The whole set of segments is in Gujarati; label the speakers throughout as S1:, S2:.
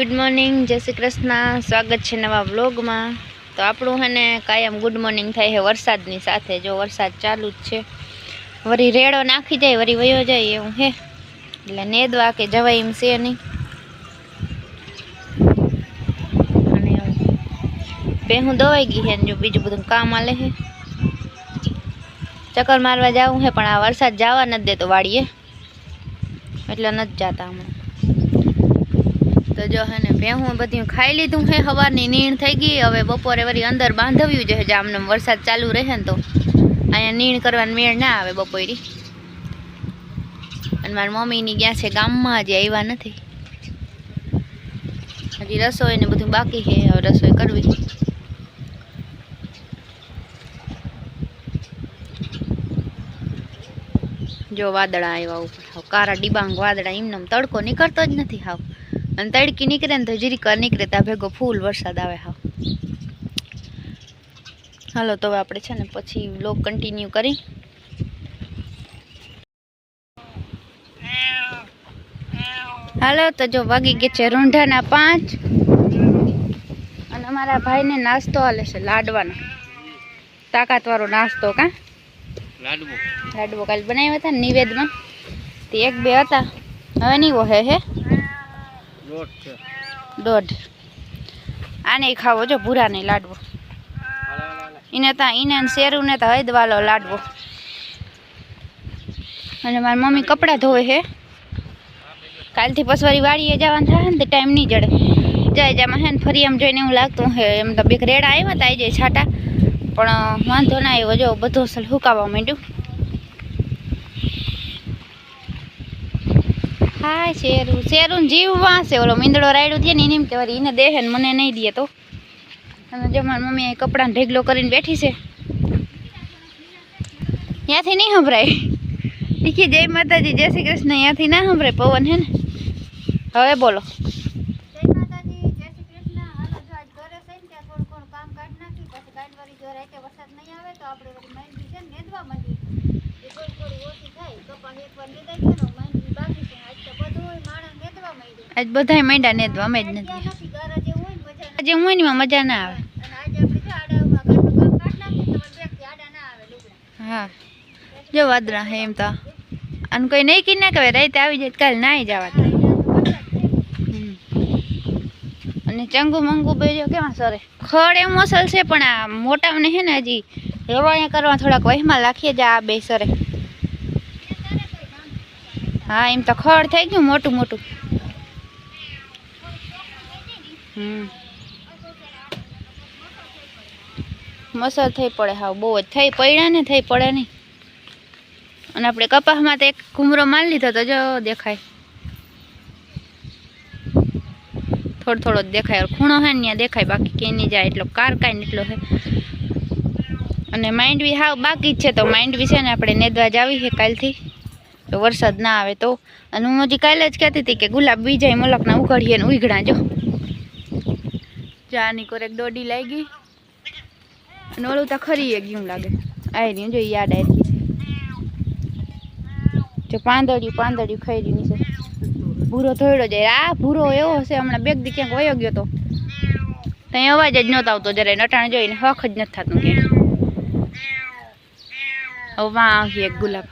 S1: ગુડ મોર્નિંગ જય શ્રી કૃષ્ણ. સ્વાગત છે નવા વ્લોગમાં. તો આપણું હે ને કાયમ ગુડ મોર્નિંગ થાય છે વરસાદની સાથે. જો વરસાદ ચાલુ જ છે. વરી રેડો નાખી જાય વળી વયો જાય એવું હે એટલે નેદવા કે જવાય એમ છે નહીં. અને પહેલું દવાઈ ગઈ છે જો બીજું બધું કામ આલે છે. ચક્કર મારવા જવું છે, પણ આ વરસાદ જવા નથી દેતો વાડીએ. એટલે નથી જતા હમણાં. જો હે ને ભેહું બધું ખાઈ લીધું છે સવારની નીણ થઈ ગઈ, હવે બપોરે વળી અંદર બાંધવ્યું છે જે આમને વરસાદ ચાલુ રહે ને તો. અહીંયા નીણ કરવાનો મેળ ના આવે બપોરી. અને મારી મમ્મીની ગયા છે ગામમાં, હજી આવ્યા નથી. હજી રસોઈ ને બધું બાકી છે, હવે રસોઈ કરવી. જો વાદળા આવ્યા ઉપર, હાવ કારા ડિબાંગ વાદળા, એમને તડકો નીકળતો જ નથી હાવ. અને તડકી નીકળે ને તો વાર નીકળે ત્યાં ભેગો ફૂલ વરસાદ આવે હા. હાલો તો હવે આપણે છે ને પછી લોક કન્ટિન્યુ કરી. હાલો તો જો વાગી ગયા છે રૂંઢાના પાંચ. અને અમારા ભાઈને નાસ્તો હાલે છે લાડવાનો. તાકાતવાળો નાસ્તો કા?
S2: લાડવો.
S1: લાડવો કાલે બનાવ્યા હતા નિવેદમાં. તે એક બે હતા. હવે નહીં વહે હે?
S2: છે
S1: દોઢ આને ખાવો, જો ભૂરા નહીં લાડવો. એને તા એને ને શેરું ને તો હૈદવાલો લાડવો. અને મારી મમ્મી કપડાં ધોવે છે કાલથી પસવારી વાડીએ જવાનું થાય ને તે ટાઈમ નહીં જડે. જાય જામાં હે ને ફરી એમ જોઈને એવું લાગતું હે, એમ તો બે રેડા આવ્યા હતા આવી જાય છાટા. પણ વાંધો ના આવ્યો, જો બધું સલ હુકાવા માંડ્યું. હા, શેરું શેરું જીવ વાંસે. ઓલો મીંદડો રાયડું થયો ને એને એમ કહેવાય એને દેહે ને મને નહીં દે તો. અને જો મારી મમ્મી અહીં કપડાં ઢેગલો કરીને બેઠી છે. ત્યાંથી નહીં સંભળાય. દીખી જય માતાજી, જય શ્રી કૃષ્ણ. ત્યાંથી ના સંભળાય પવન હે ને. હવે બોલો. આજ બધાય માંડ્યા નેદવા અમે જ નથી. આજે હું ને એમાં મજા ના આવે. હા. જો વાદળા હે એમ તો. અને કોઈ નહીં કી ના કહેવાય, રાતે આવી જાય તો કાલે નાઈ જવા હમ. અને ચંગુ મંગુ બે જો કેવા સરે. ખડ એમ અસલ છે, પણ આ મોટાને છે ને હજી રવાયા કરવા થોડાક વહેમાં રાખીએ જ આ બે સરે. હા, એમ તો ખડ થઈ ગયું મોટું મોટું. મસર થઈ પડે હાવ, બહુ જ. થઈ પડ્યા ને, થઈ પડે નહીં. અને આપણે કપાસમાં તો એક ઘૂમરો મારી લીધો તો જો દેખાય. થોડો થોડો જ દેખાય. ખૂણો હે ને, ત્યાં દેખાય. બાકી કેની જાય. એટલો કારકાય ને એટલો હે. અને માંડવી હાવ બાકી જ છે. તો માંડવી છે ને, આપણે નેદવા જાવી છે કાલથી. તો વરસાદ ના આવે તો. અને હું હજી કાલે જ કહેતી હતી કે ગુલાબ બીજાય મલકના ઉઘાડીએ ને ઉઘડા જો ચાની કોરેક દોડી લાગી. અને ઓલું તો ખરી એક ગયું લાગે. આવી રહ્યું, જો યાદ આવી જો પાંદડિયું પાંદડિયું ખાઈ રહ્યું છે. ભૂરો થોડો જાય. આ ભૂરો એવો હશે હમણાં બેગ દી ક્યાંક વયો ગયો તો. ત્યાં અવાજ જ નહોતો આવતો જરાય. નટાણ જોઈને હખ જ નથી થતું કે હવે વાં એક ગુલાબ.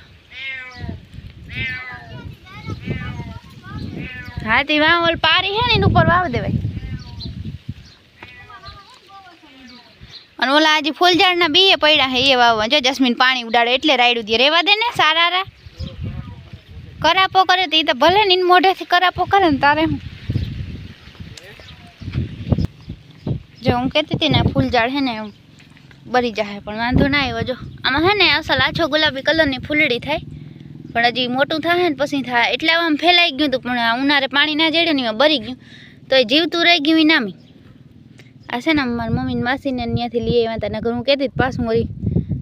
S1: હા તે વાં ઓલ પારી હે ને, એની ઉપર વાવ દેવાય. અને ઓલા આજે ફૂલઝાડના બીએ પડ્યા હે એ વાવવા જો જસ્મીન પાણી ઉડાડે એટલે રાયડું દે. રેવા દે ને, સારા રા. કરાપો કરે તો એ તો ભલે ને મોઢેથી કરાપો કરે ને તારે જો હું કહેતી હતી ને ફૂલઝાડ હે ને, બરી જાય પણ વાંધો ના આવ્યો. જો, આમાં હે ને, અસલ આછો ગુલાબી કલરની ફૂલડી થાય. પણ હજી મોટું થાય ને, પછી થાય એટલે આમ ફેલાઈ ગયું હતું, પણ આ ઉનાળે પાણી ના જડે ને બરી ગયું. તો એ જીવતું રહી ગયું નામી. આ છે ને મારી મમ્મીને માસીને ત્યાંથી લઈ આવ્યા હતા. નગર હું કહેતી હતી, પાછું વળી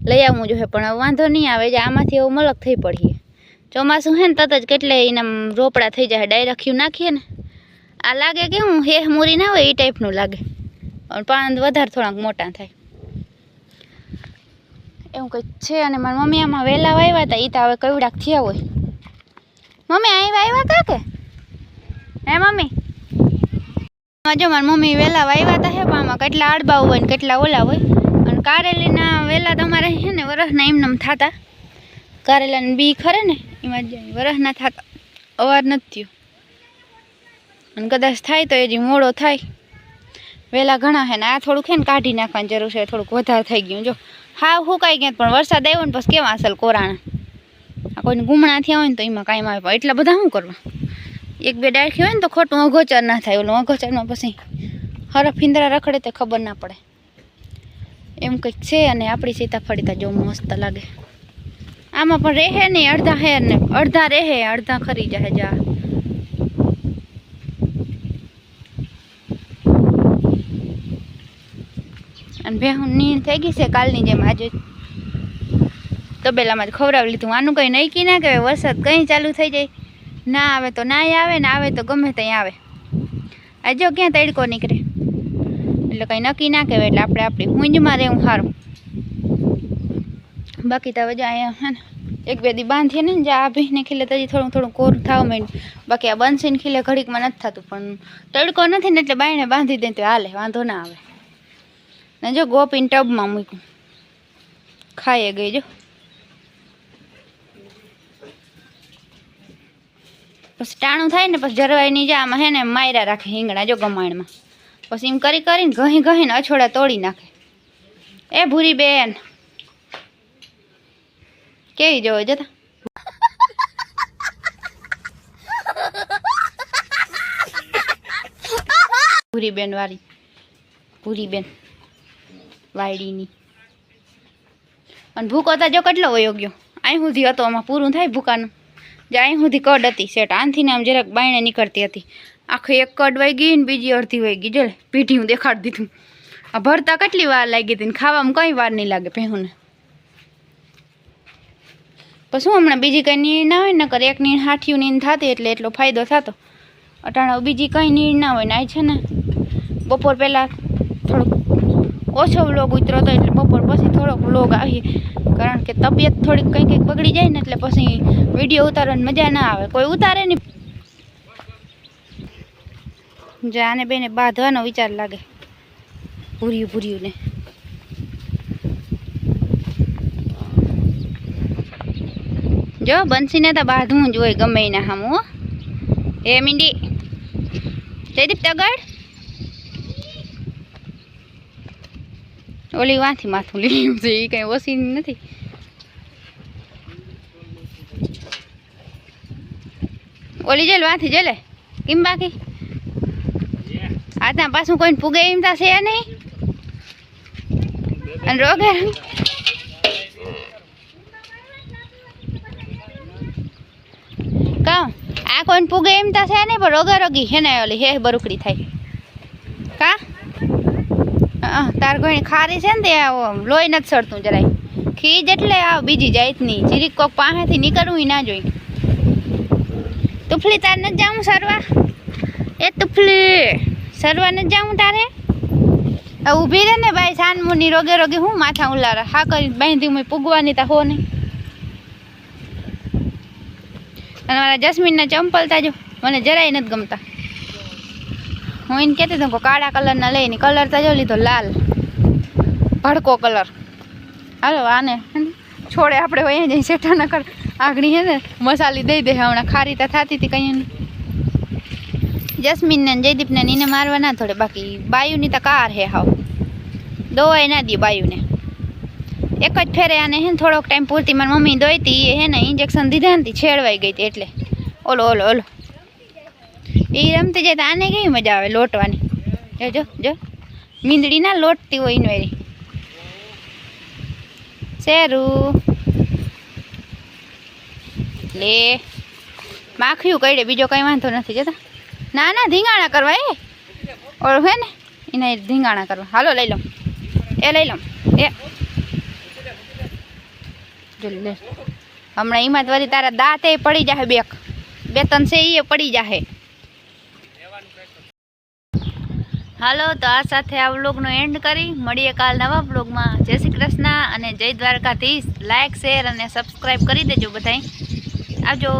S1: લઈ આવવું જોઈએ પણ હવે વાંધો નહીં આવે જે આમાંથી એવું મલક થઈ પડીએ. ચોમાસું હે ને તત જ કેટલે એના રોપડા થઈ જાય, ડાયરેક્ટ નાખીએ ને. આ લાગે કે હું હેહ મૂરી ના હોય, એ ટાઈપનું લાગે. પણ પાન વધારે થોડાક મોટા થાય. એવું કંઈક છે અને મારી મમ્મી આમાં વહેલા આવ્યા હતા એ તો હવે કવડાક થયા હોય. મમ્મી અહીં આવ્યા કા કે હે મમ્મી? જો મારી મમ્મી વહેલા વાવ્યા હતા હે, પણ કેટલા આડબા હોય ને કેટલા ઓલા હોય. અને કારેલીના વહેલા તમારે છે ને વરસના એમનેમ થતા. કારેલાને બી ખરે ને, એમાં જ વરસના થતા. અવાર નથી અને કદાચ થાય તો હજી મોડો થાય. વહેલા ઘણા છે ને, આ થોડુંક છે ને કાઢી નાખવાની જરૂર છે, થોડુંક વધારે થઈ ગયું. જો હા હુકાઈ ગયા પણ વરસાદ આવ્યો ને પછી કેવા અસલ કોરાણા. આ કોઈને ગુમણા થયા હોય ને તો એમાં કાંઈ આવે એટલા બધા શું કરવા? એક બે ડાળખી હોય ને તો ખોટું અઘોચર ના થાય. ઓલું અઘોચરમાં પછી હરફ ફિંદરા રખડે તો ખબર ના પડે. એમ કંઈક છે અને આપણી સીતાફળી તો જો મસ્ત લાગે. આમાં પણ રહે નહીં અડધા હે ને અડધા રહે, અડધા ખરી જાય જા. અને ભેહું નીણ થઈ ગઈ છે કાલની જેમ આજે. તબેલામાં જ ખવડાવી લીધું. આનું કંઈ નહીં કી ના કહેવાય. વરસાદ કંઈ ચાલુ થઈ જાય. ના આવે તો ના આવે ને આવે તો ગમે ત્યાં આવે. આ જો ક્યાં તડકો નીકળે. એટલે કંઈ નક્કી ના કહેવાય એટલે આપણે આપણી ઊંઝમાં રહેવું સારું. બાકી તો હવે જો અહીંયા એક બે દી બાંધીએ ને જે આ ભીને ખીલે તજી થોડું થોડું કોરું થવા માંડ બાકી આ બંસીને ખીલે ઘડીકમાં નથી થતું, પણ તડકો નથી ને એટલે બાયણે બાંધી દે તો હાલે, વાંધો ના આવે. ને જો ગોપીને ટબમાં મૂક્યું. ખાઈએ ગઈ જો. પછી ટાણું થાય ને પછી જરવાઈ નહીં જાય. આમાં હે ને માયરા રાખે હિંગણા, જો ગમાણમાં. પછી એમ કરી કરીને ઘહી ઘહીને અછોડા તોડી નાખે. એ ભૂરી બેન. કેવી જોવો જતા ભૂરી બેન વાળી. ભૂરી બેન વાયડીની. અને ભૂકો હતા જો કેટલો વયો ગયો. અહીં સુધી હતો, આમાં પૂરું થાય ભૂકાનું. જે અહીં સુધી કડ હતી સેટ આનથી ને આમ જરાક બાયણે નીકળતી હતી. આખી એક કડ વહી ગઈ ને બીજી અડધી વહી ગઈ. જો લે પીઠી હું દેખાડી દીધું. આ ભરતા કેટલી વાર લાગી હતી ને ખાવામાં કંઈ વાર નહીં લાગે ભેહુંને. પછી શું હમણાં બીજી કંઈ નીર ના હોય ને, નકર એક નીર હાઠિયું નીર થતી એટલે એટલો ફાયદો થતો. અટાણા બીજી કંઈ નીર ના હોય ને આ છે ને, બપોર પહેલાં થોડોક ઓછો વ્લોગ ઉતરો હતો એટલે બપોર પછી થોડોક વ્લોગ આવી. કારણ કે તબિયત થોડીક કંઈક કંઈક બગડી જાય ને એટલે પછી વીડિયો ઉતારવાની મજા ના આવે. કોઈ ઉતારે નહીં. જે આને બેને બાંધવાનો વિચાર લાગે. ભૂર્યું ભૂર્યું ને. જો બંસીને તો બાંધવું જ હોય ગમે એના સામું હો. એ મીંડી. જયદીપ, તગડ. ઓલી વાંથી માથું લીધું છે એ કંઈ ઓછી નથી. ઓલી જેલ, વાંથી જેલે? કેમ બાકી? આ ત્યાં પાછું કોઈને પૂગે એમ થશે નહીં? અને રોગે કાં? આ કોઈને પૂગે એમ થશે નહીં, પણ રોગે રોગી હે ને ઓલી, હે, બરુકડી થાય. તાર કોઈ ખારી છે ને તે લોહી નથી સડતું જરાય. ખીજ એટલે આવ બીજી જાતની. જીરીક કોક પાસેથી નીકળવું ના જોઈ તુફલી તાર નથી જાઉં સરવા? એ તુફલી, સરવા નથી જાઉં તારે? ઊભી રહે ને ભાઈ સાનમુની રોગે રોગે હું માથા ઉલારે? હા કરી બાંધી હું પૂગવાની તા હો નહીં. અને મારા જસ્મીનના ચંપલ તાજો. મને જરાય નથી ગમતા. હું એને કહેતી હતી કે કાળા કલરના લઈને કલર તો જો લીધો લાલ. ભડકો કલર. હાલો, આને છોડે આપણે હોય જઈ શેઠા ન કર આગળી હે ને, મસાલી દઈ દે હમણાં ખારી તો થતી હતી કંઈ જસ્મીનને જયદીપને એને મારવા ના થોડે, બાકી બાયુની તો કાર હે હાવ. દોવાય ના દે બાયુને. એક જ ફેરે આને હે થોડોક ટાઈમ પૂરતી મારી મમ્મી દોઈતી એ હે ને ઇન્જેક્શન દીધા ને છેડવાઈ ગઈ હતી એટલે. ઓલો ઓલો ઓલો. એ રમતી જાય તો આને કેવી મજા આવે લોટવાની? જો જો. જો મીંદડી ના લોટતી હોય ઇનવેરી શેરું. લે. માખિયું કઈડે, બીજો કઈ વાંધો નથી, જતા. ના ના ધીંગાણા કરવા એ? ઓળ હે ને? એને ધીંગાણા કરવા. હાલો, લઈ લો. એ લઈ લો. એ. જો હમણાં એમાં વળી તારા દાંતે પડી જાહે બેક. બે ત્રણ છે એ પડી જાહે. હાલો, તો આ સાથે આ વ્લોગનો એન્ડ કરી. મળીએ કાલ નવા વ્લોગમાં. જય શ્રી કૃષ્ણ અને જય દ્વારકાધીશ. લાઇક શેર અને સબસ્ક્રાઈબ કરી દેજો બધાય. આવજો.